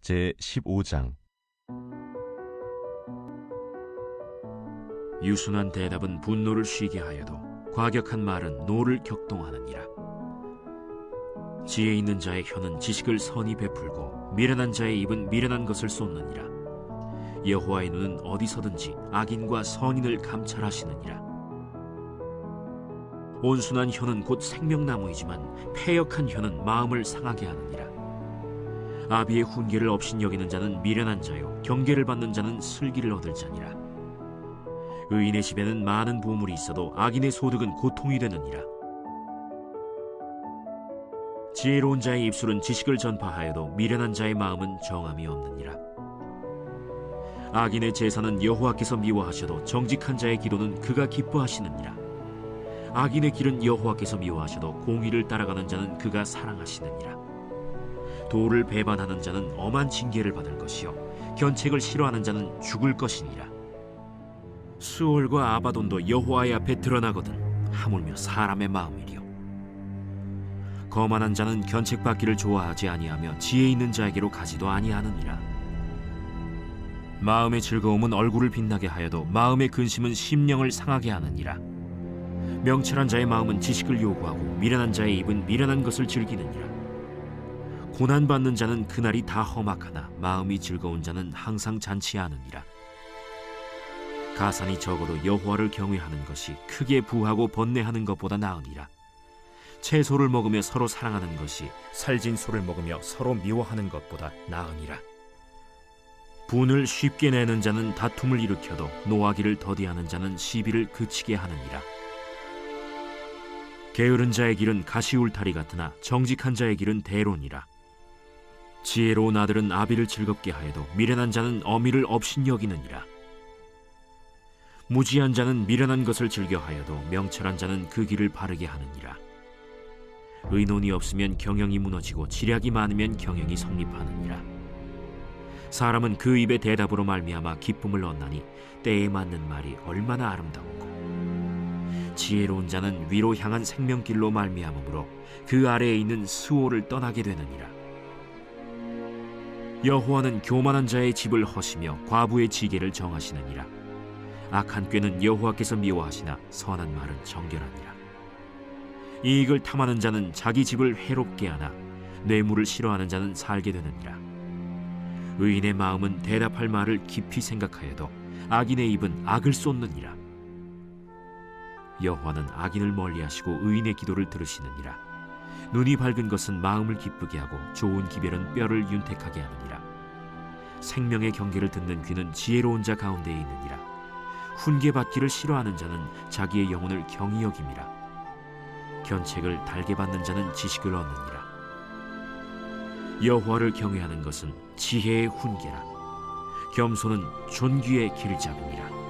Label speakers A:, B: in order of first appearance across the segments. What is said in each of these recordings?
A: 제 15장
B: 유순한 대답은 분노를 쉬게 하여도 과격한 말은 노를 격동하느니라. 지혜 있는 자의 혀는 지식을 선히 베풀고 미련한 자의 입은 미련한 것을 쏟느니라. 여호와의 눈은 어디서든지 악인과 선인을 감찰하시느니라. 온순한 혀는 곧 생명나무이지만 패역한 혀는 마음을 상하게 하느니라. 아비의 훈계를 업신여기는 자는 미련한 자요 경계를 받는 자는 슬기를 얻을 자니라. 의인의 집에는 많은 보물이 있어도 악인의 소득은 고통이 되느니라. 지혜로운 자의 입술은 지식을 전파하여도 미련한 자의 마음은 정함이 없느니라. 악인의 제사는 여호와께서 미워하셔도 정직한 자의 기도는 그가 기뻐하시느니라. 악인의 길은 여호와께서 미워하셔도 공의를 따라가는 자는 그가 사랑하시느니라. 도를 배반하는 자는 엄한 징계를 받을 것이요. 견책을 싫어하는 자는 죽을 것이니라. 수올과 아바돈도 여호와의 앞에 드러나거든 하물며 사람의 마음이리요. 거만한 자는 견책받기를 좋아하지 아니하며 지혜 있는 자에게로 가지도 아니하느니라. 마음의 즐거움은 얼굴을 빛나게 하여도 마음의 근심은 심령을 상하게 하느니라. 명철한 자의 마음은 지식을 요구하고 미련한 자의 입은 미련한 것을 즐기느니라 고난 받는 자는 그날이 다 험악하나 마음이 즐거운 자는 항상 잔치하느니라 가산이 적어도 여호와를 경외하는 것이 크게 부하고 번뇌하는 것보다 나으니라. 채소를 먹으며 서로 사랑하는 것이 살진 소를 먹으며 서로 미워하는 것보다 나으니라. 분을 쉽게 내는 자는 다툼을 일으켜도 노하기를 더디하는 자는 시비를 그치게 하느니라. 게으른 자의 길은 가시울타리 같으나 정직한 자의 길은 대론이라. 지혜로운 아들은 아비를 즐겁게 하여도 미련한 자는 어미를 업신여기느니라. 무지한 자는 미련한 것을 즐겨하여도 명철한 자는 그 길을 바르게 하느니라. 의논이 없으면 경영이 무너지고 지략이 많으면 경영이 성립하느니라. 사람은 그 입의 대답으로 말미암아 기쁨을 얻나니 때에 맞는 말이 얼마나 아름다우고 지혜로운 자는 위로 향한 생명길로 말미암으므로 그 아래에 있는 수호를 떠나게 되느니라. 여호와는 교만한 자의 집을 허시며 과부의 지게를 정하시느니라. 악한 꾀는 여호와께서 미워하시나 선한 말은 정결하니라. 이익을 탐하는 자는 자기 집을 해롭게 하나 뇌물을 싫어하는 자는 살게 되느니라. 의인의 마음은 대답할 말을 깊이 생각하여도 악인의 입은 악을 쏟느니라. 여호와는 악인을 멀리하시고 의인의 기도를 들으시느니라. 눈이 밝은 것은 마음을 기쁘게 하고 좋은 기별은 뼈를 윤택하게 하느니라. 생명의 경계를 듣는 귀는 지혜로운 자 가운데에 있느니라. 훈계 받기를 싫어하는 자는 자기의 영혼을 경히 여김이라 견책을 달게 받는 자는 지식을 얻느니라 여호와를 경외하는 것은 지혜의 훈계라 겸손은 존귀의 길잡음이라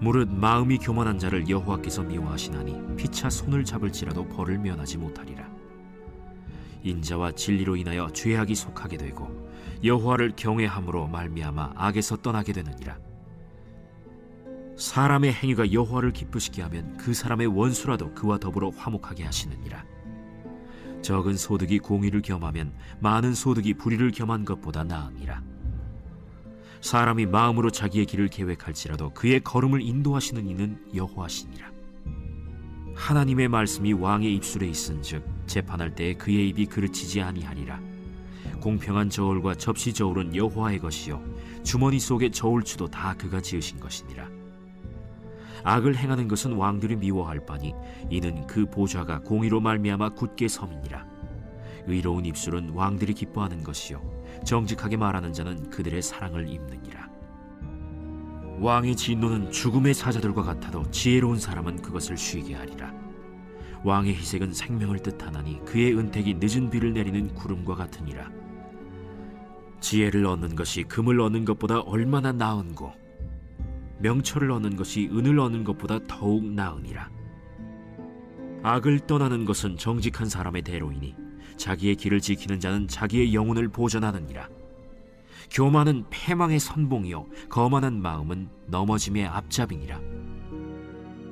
B: 무릇 마음이 교만한 자를 여호와께서 미워하시나니 피차 손을 잡을지라도 벌을 면하지 못하리라. 인자와 진리로 인하여 죄악이 속하게 되고 여호와를 경외함으로 말미암아 악에서 떠나게 되느니라. 사람의 행위가 여호와를 기쁘시게 하면 그 사람의 원수라도 그와 더불어 화목하게 하시느니라. 적은 소득이 공의를 겸하면 많은 소득이 불의를 겸한 것보다 나으니라 사람이 마음으로 자기의 길을 계획할지라도 그의 걸음을 인도하시는 이는 여호와시니라. 하나님의 말씀이 왕의 입술에 있은즉 재판할 때에 그의 입이 그르치지 아니하리라. 공평한 저울과 접시 저울은 여호와의 것이요 주머니 속의 저울추도 다 그가 지으신 것이니라. 악을 행하는 것은 왕들이 미워할 바니 이는 그 보좌가 공의로 말미암아 굳게 섬이니라 의로운 입술은 왕들이 기뻐하는 것이요 정직하게 말하는 자는 그들의 사랑을 입느니라 왕의 진노는 죽음의 사자들과 같아도 지혜로운 사람은 그것을 쉬게 하리라. 왕의 희색은 생명을 뜻하나니 그의 은택이 늦은 비를 내리는 구름과 같으니라. 지혜를 얻는 것이 금을 얻는 것보다 얼마나 나은고 명철을 얻는 것이 은을 얻는 것보다 더욱 나으니라. 악을 떠나는 것은 정직한 사람의 대로이니 자기의 길을 지키는 자는 자기의 영혼을 보전하느니라. 교만은 패망의 선봉이요 거만한 마음은 넘어짐의 앞잡이니라.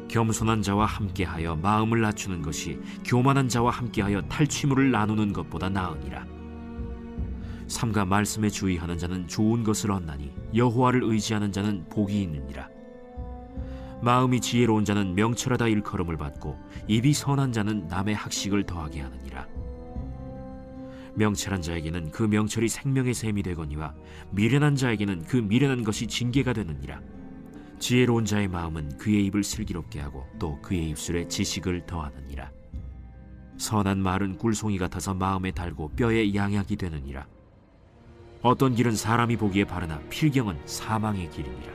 B: 겸손한 자와 함께하여 마음을 낮추는 것이 교만한 자와 함께하여 탈취물을 나누는 것보다 나으니라. 삼가 말씀에 주의하는 자는 좋은 것을 얻나니 여호와를 의지하는 자는 복이 있느니라. 마음이 지혜로운 자는 명철하다 일컬음을 받고 입이 선한 자는 남의 학식을 더하게 하느니라. 명철한 자에게는 그 명철이 생명의 샘이 되거니와 미련한 자에게는 그 미련한 것이 징계가 되느니라. 지혜로운 자의 마음은 그의 입을 슬기롭게 하고 또 그의 입술에 지식을 더하느니라. 선한 말은 꿀송이 같아서 마음에 달고 뼈에 양약이 되느니라. 어떤 길은 사람이 보기에 바르나 필경은 사망의 길이니라.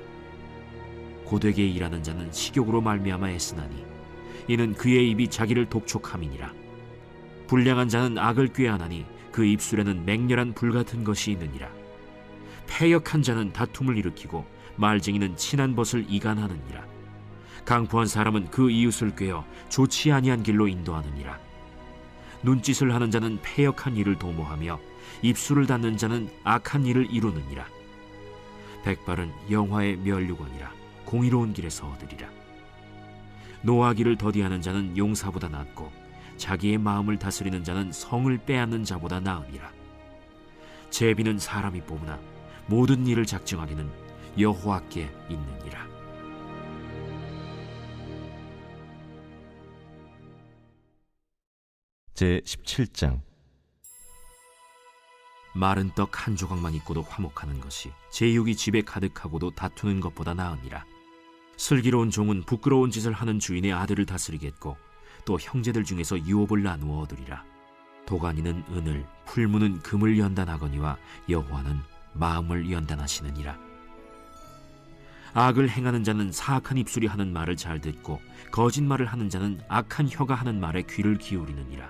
B: 고되게 일하는 자는 식욕으로 말미암아 애쓰나니 이는 그의 입이 자기를 독촉함이니라. 불량한 자는 악을 꾀하나니 그 입술에는 맹렬한 불 같은 것이 있느니라. 패역한 자는 다툼을 일으키고 말쟁이는 친한 벗을 이간하느니라. 강포한 사람은 그 이웃을 꾀어 좋지 아니한 길로 인도하느니라. 눈짓을 하는 자는 패역한 일을 도모하며 입술을 닫는 자는 악한 일을 이루느니라. 백발은 영화의 멸류관이라 공의로운 길에서 얻으리라. 노하기를 더디하는 자는 용사보다 낫고 자기의 마음을 다스리는 자는 성을 빼앗는 자보다 나으니라. 제비는 사람이 뽑으나 모든 일을 작정하기는 여호와께 있느니라.
A: 제 17장
B: 마른 떡 한 조각만 있고도 화목하는 것이 제육이 집에 가득하고도 다투는 것보다 나으니라. 슬기로운 종은 부끄러운 짓을 하는 주인의 아들을 다스리겠고 또 형제들 중에서 유업을 나누어 얻으리라. 도가니는 은을, 풀무는 금을 연단하거니와 여호와는 마음을 연단하시느니라. 악을 행하는 자는 사악한 입술이 하는 말을 잘 듣고 거짓말을 하는 자는 악한 혀가 하는 말에 귀를 기울이느니라.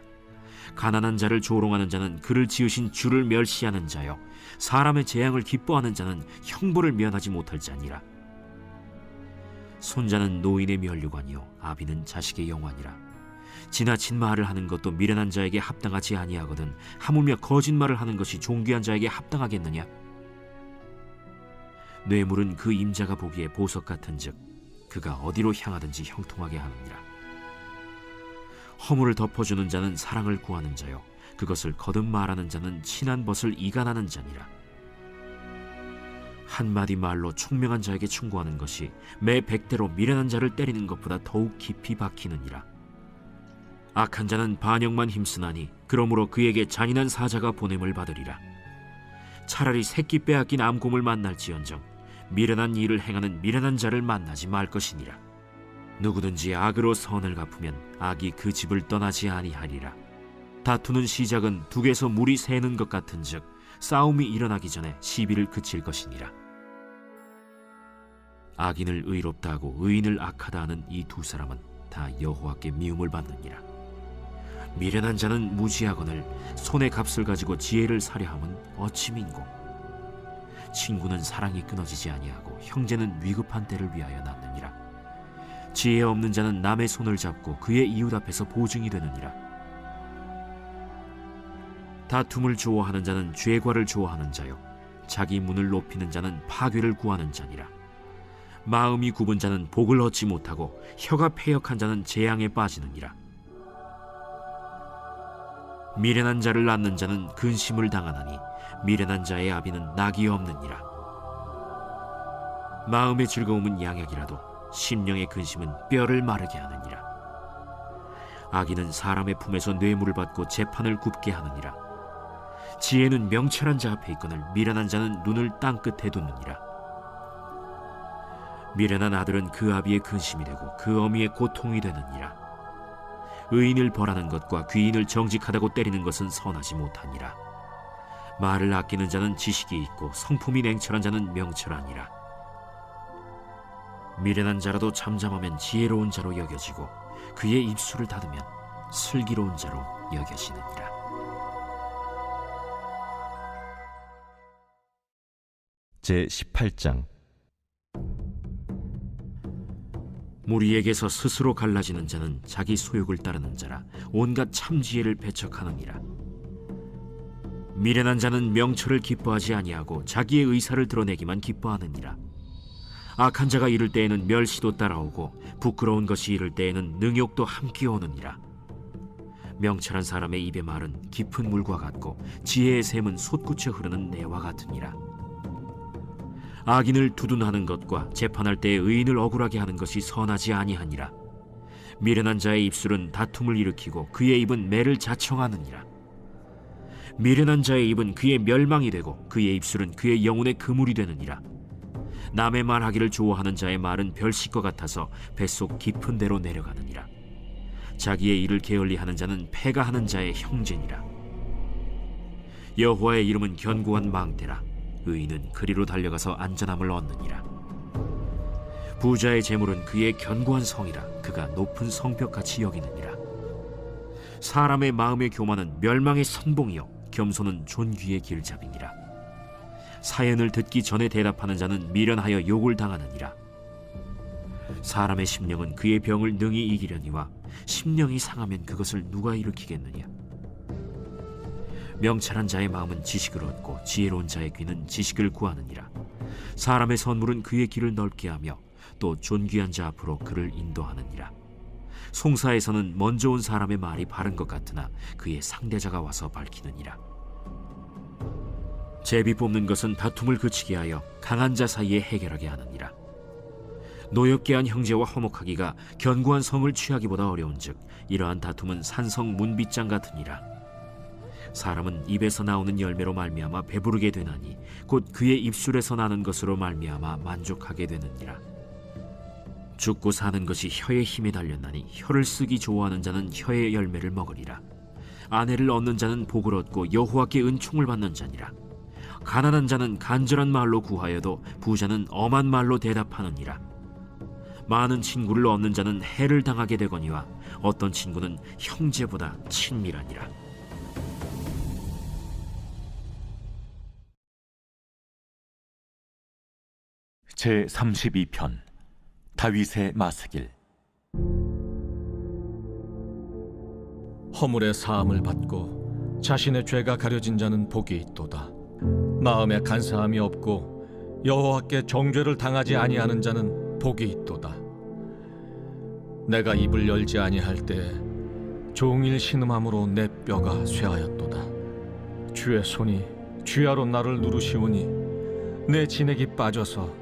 B: 가난한 자를 조롱하는 자는 그를 지으신 주를 멸시하는 자요 사람의 재앙을 기뻐하는 자는 형벌을 면하지 못할 자니라. 손자는 노인의 면류관이요 아비는 자식의 영환이라. 지나친 말을 하는 것도 미련한 자에게 합당하지 아니하거든 하물며 거짓말을 하는 것이 존귀한 자에게 합당하겠느냐? 뇌물은 그 임자가 보기에 보석 같은즉 그가 어디로 향하든지 형통하게 하느니라. 허물을 덮어주는 자는 사랑을 구하는 자요 그것을 거듭 말하는 자는 친한 벗을 이간하는 자니라. 한마디 말로 총명한 자에게 충고하는 것이 매 백대로 미련한 자를 때리는 것보다 더욱 깊이 박히느니라. 악한 자는 반역만 힘쓰나니 그러므로 그에게 잔인한 사자가 보냄을 받으리라. 차라리 새끼 빼앗긴 암곰을 만날지언정 미련한 일을 행하는 미련한 자를 만나지 말 것이니라. 누구든지 악으로 선을 갚으면 악이 그 집을 떠나지 아니하리라. 다투는 시작은 둑에서 물이 새는 것 같은즉 싸움이 일어나기 전에 시비를 그칠 것이니라. 악인을 의롭다 하고 의인을 악하다 하는 이 두 사람은 다 여호와께 미움을 받느니라. 미련한 자는 무지하거늘 손의 값을 가지고 지혜를 사려함은 어찌 민고 친구는 사랑이 끊어지지 아니하고 형제는 위급한 때를 위하여 낳느니라. 지혜 없는 자는 남의 손을 잡고 그의 이웃 앞에서 보증이 되느니라. 다툼을 좋아하는 자는 죄과를 좋아하는 자요 자기 문을 높이는 자는 파괴를 구하는 자니라. 마음이 굽은 자는 복을 얻지 못하고 혀가 패역한 자는 재앙에 빠지느니라. 미련한 자를 낳는 자는 근심을 당하나니 미련한 자의 아비는 낙이 없느니라. 마음의 즐거움은 양약이라도 심령의 근심은 뼈를 마르게 하느니라. 악인은 사람의 품에서 뇌물을 받고 재판을 굽게 하느니라. 지혜는 명철한 자 앞에 있거늘 미련한 자는 눈을 땅 끝에 두느니라. 미련한 아들은 그 아비의 근심이 되고 그 어미의 고통이 되느니라. 의인을 벌하는 것과 귀인을 정직하다고 때리는 것은 선하지 못하니라. 말을 아끼는 자는 지식이 있고 성품이 냉철한 자는 명철하니라. 미련한 자라도 잠잠하면 지혜로운 자로 여겨지고 그의 입술을 닫으면 슬기로운 자로 여겨지느니라.
A: 제 18장
B: 무리에게서 스스로 갈라지는 자는 자기 소욕을 따르는 자라 온갖 참지혜를 배척하느니라. 미련한 자는 명철을 기뻐하지 아니하고 자기의 의사를 드러내기만 기뻐하느니라. 악한 자가 이를 때에는 멸시도 따라오고 부끄러운 것이 이를 때에는 능욕도 함께 오느니라. 명철한 사람의 입의 말은 깊은 물과 같고 지혜의 샘은 솟구쳐 흐르는 내와 같으니라. 악인을 두둔하는 것과 재판할 때에 의인을 억울하게 하는 것이 선하지 아니하니라. 미련한 자의 입술은 다툼을 일으키고 그의 입은 매를 자청하느니라. 미련한 자의 입은 그의 멸망이 되고 그의 입술은 그의 영혼의 그물이 되느니라. 남의 말하기를 좋아하는 자의 말은 별식과 같아서 뱃속 깊은 데로 내려가느니라. 자기의 일을 게을리 하는 자는 패가 하는 자의 형제니라. 여호와의 이름은 견고한 망대라. 의인은 그리로 달려가서 안전함을 얻느니라. 부자의 재물은 그의 견고한 성이라 그가 높은 성벽같이 여기느니라. 사람의 마음의 교만은 멸망의 선봉이요 겸손은 존귀의 길잡이니라. 사연을 듣기 전에 대답하는 자는 미련하여 욕을 당하느니라. 사람의 심령은 그의 병을 능히 이기려니와 심령이 상하면 그것을 누가 일으키겠느냐. 명철한 자의 마음은 지식을 얻고 지혜로운 자의 귀는 지식을 구하느니라. 사람의 선물은 그의 길을 넓게 하며 또 존귀한 자 앞으로 그를 인도하느니라. 송사에서는 먼저 온 사람의 말이 바른 것 같으나 그의 상대자가 와서 밝히느니라. 제비 뽑는 것은 다툼을 그치게 하여 강한 자 사이에 해결하게 하느니라. 노엽게 한 형제와 화목하기가 견고한 성을 취하기보다 어려운즉 이러한 다툼은 산성 문빗장 같으니라. 사람은 입에서 나오는 열매로 말미암아 배부르게 되나니 곧 그의 입술에서 나는 것으로 말미암아 만족하게 되느니라. 죽고 사는 것이 혀의 힘에 달렸나니 혀를 쓰기 좋아하는 자는 혀의 열매를 먹으리라. 아내를 얻는 자는 복을 얻고 여호와께 은총을 받는 자니라. 가난한 자는 간절한 말로 구하여도 부자는 엄한 말로 대답하느니라. 많은 친구를 얻는 자는 해를 당하게 되거니와 어떤 친구는 형제보다 친밀하니라.
A: 제 32편 다윗의 마스길
C: 허물의 사함을 받고 자신의 죄가 가려진 자는 복이 있도다. 마음에 간사함이 없고 여호와께 정죄를 당하지 아니하는 자는 복이 있도다. 내가 입을 열지 아니할 때 종일 신음함으로 내 뼈가 쇠하였도다. 주의 손이 쥐하로 나를 누르시오니 내 진액이 빠져서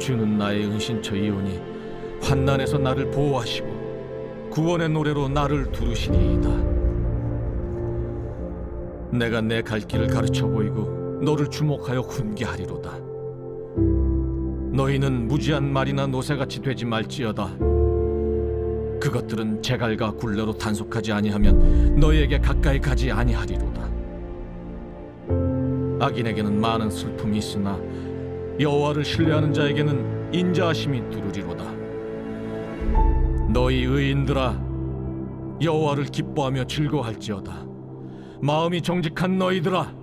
C: 주는 나의 은신처이오니 환난에서 나를 보호하시고 구원의 노래로 나를 두르시리이다. 내가 내 갈 길을 가르쳐 보이고 너를 주목하여 훈계하리로다. 너희는 무지한 말이나 노새같이 되지 말지어다. 그것들은 제갈과 굴레로 단속하지 아니하면 너희에게 가까이 가지 아니하리로다. 악인에게는 많은 슬픔이 있으나 여호와를 신뢰하는 자에게는 인자하심이 두루리로다. 너희 의인들아 여호와를 기뻐하며 즐거워할지어다. 마음이 정직한 너희들아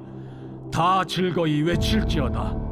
C: 다 즐거이 외칠지어다.